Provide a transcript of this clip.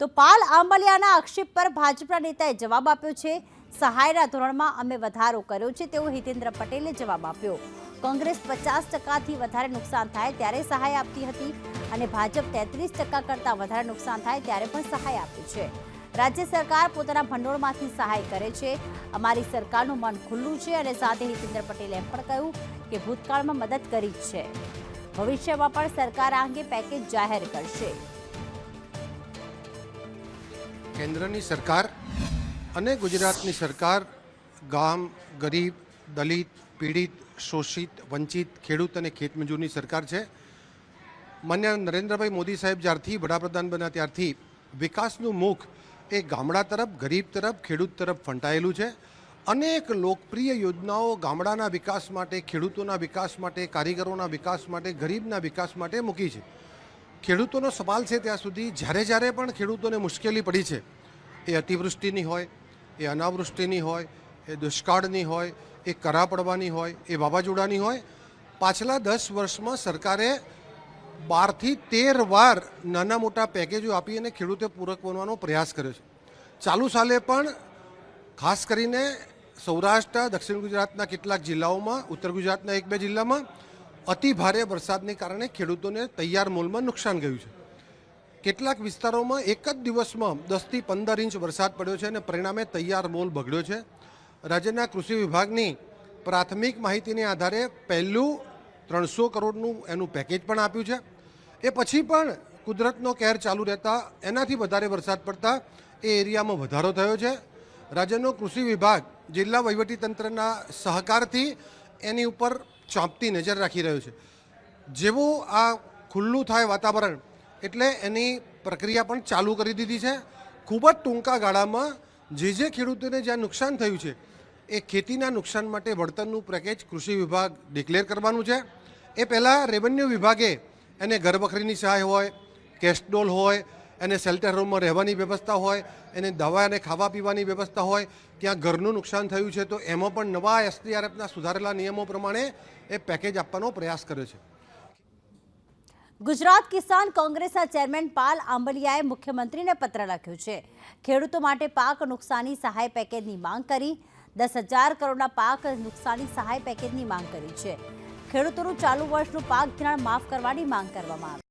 તો પાલ આંબલિયાના આક્ષેપ પર ભાજપના નેતાએ જવાબ આપ્યો છે. સહાયના ધોરણમાં અમે વધારો કર્યો છે, તેવો હિતેન્દ્ર પટેલે જવાબ આપ્યો. કોંગ્રેસ પચાસ ટકાથી વધારે નુકસાન થાય ત્યારે સહાય આપતી હતી અને ભાજપ તેત્રીસ ટકા કરતાં વધારે નુકસાન થાય ત્યારે પણ સહાય આપી છે. રાજ્ય સરકાર પોતાના ભંડોળમાંથી સહાય કરે છે. અમારી સરકારનું મન ખુલ્લું છે અને સાથે હિતેન્દ્ર પટેલે એમ પણ કહ્યું કે ભૂતકાળમાં મદદ કરી છે. ભવિષ્યમાં પણ સરકાર આ અંગે પેકેજ જાહેર કરશે. કેન્દ્રની સરકાર અને ગુજરાતની સરકાર ગામ, ગરીબ, દલિત, પીડિત, શોષિત, વંચિત, ખેડૂત અને ખેતમજૂરની સરકાર છે. માન્ય નરેન્દ્રભાઈ મોદી સાહેબ જ્યારથી વડાપ્રધાન બન્યા ત્યારથી વિકાસનું મુખ એ ગામડા તરફ, ગરીબ તરફ, ખેડૂત તરફ ફંટાયેલું છે. અનેક લોકપ્રિય યોજનાઓ ગામડાના વિકાસ માટે, ખેડૂતોના વિકાસ માટે, કારીગરોના વિકાસ માટે, ગરીબના વિકાસ માટે મૂકી છે. ખેડૂતોનો સવાલ છે ત્યાં સુધી. જ્યારે જ્યારે પણ ખેડૂતોને મુશ્કેલી પડી છે, એ અતિવૃષ્ટિની હોય, એ અનાવૃષ્ટિની હોય, એ દુષ્કાળની હોય, એ કરા પડવાની હોય, એ વાવાઝોડાની હોય, પાછલા દસ વર્ષમાં સરકારે બારથી તેર વાર નાના મોટા પેકેજો આપી અને ખેડૂતે પૂરક બનવાનો પ્રયાસ કર્યો છે. ચાલુ સાલે પણ ખાસ કરીને સૌરાષ્ટ્ર, દક્ષિણ ગુજરાતના કેટલાક જિલ્લાઓમાં, ઉત્તર ગુજરાતના એક બે જિલ્લામાં અતિ ભારે વરસાદને કારણે ખેડૂતોને તૈયાર મોલમાં નુકસાન ગયું છે. કેટલાક વિસ્તારોમાં એક જ દિવસમાં દસથી પંદર ઇંચ વરસાદ પડ્યો છે અને પરિણામે તૈયાર મોલ બગડ્યો છે. રાજ્યના કૃષિ વિભાગની પ્રાથમિક માહિતીને આધારે પહેલું ત્રણસો કરોડનું એનું પેકેજ પણ આપ્યું છે. એ પછી પણ કુદરતનો કહેર ચાલુ રહેતા એનાથી વધારે વરસાદ પડતા એ એરિયામાં વધારો થયો છે. રાજ્યનો કૃષિ વિભાગ જિલ્લા વહીવટીતંત્રના સહકારથી એની ઉપર ચાંપતી નજર રાખી રહ્યો છે. જેવું આ ખુલ્લું થાય વાતાવરણ, એટલે એની પ્રક્રિયા પણ ચાલુ કરી દીધી છે. ખૂબ જ ટૂંકા ગાળામાં જે જે ખેડૂતોને જ્યાં નુકસાન થયું છે, એ ખેતીના નુકસાન માટે વળતરનું પેકેજ કૃષિ વિભાગ ડિક્લેર કરવાનું છે. એ પહેલાં રેવન્યુ વિભાગે એને ઘર વખરીની સહાય હોય કેસ્ટડોલ હોય એને શેલ્ટર રૂમમાં રહેવાની વ્યવસ્થા હોય, એને દવા અને ખાવા પીવાની વ્યવસ્થા હોય, ત્યાં ઘરનું નુકસાન થયું છે, તો એમાં પણ નવા એસડીઆરએફના સુધારેલા નિયમો પ્રમાણે એ પેકેજ આપવાનો પ્રયાસ કર્યો છે. ગુજરાત કિસાન કોંગ્રેસના ચેરમેન પાલ આંબલિયાએ મુખ્યમંત્રીને પત્ર લખ્યો છે. ખેડૂતો માટે પાક નુકસાની સહાય પેકેજની માંગ કરી, દસ હજાર કરોડના પાક નુકસાની સહાય પેકેજની માંગ કરી છે. ખેડૂતોનું ચાલુ વર્ષનું પાક ધિરાણ માફ કરવાની માંગ કરવામાં આવી.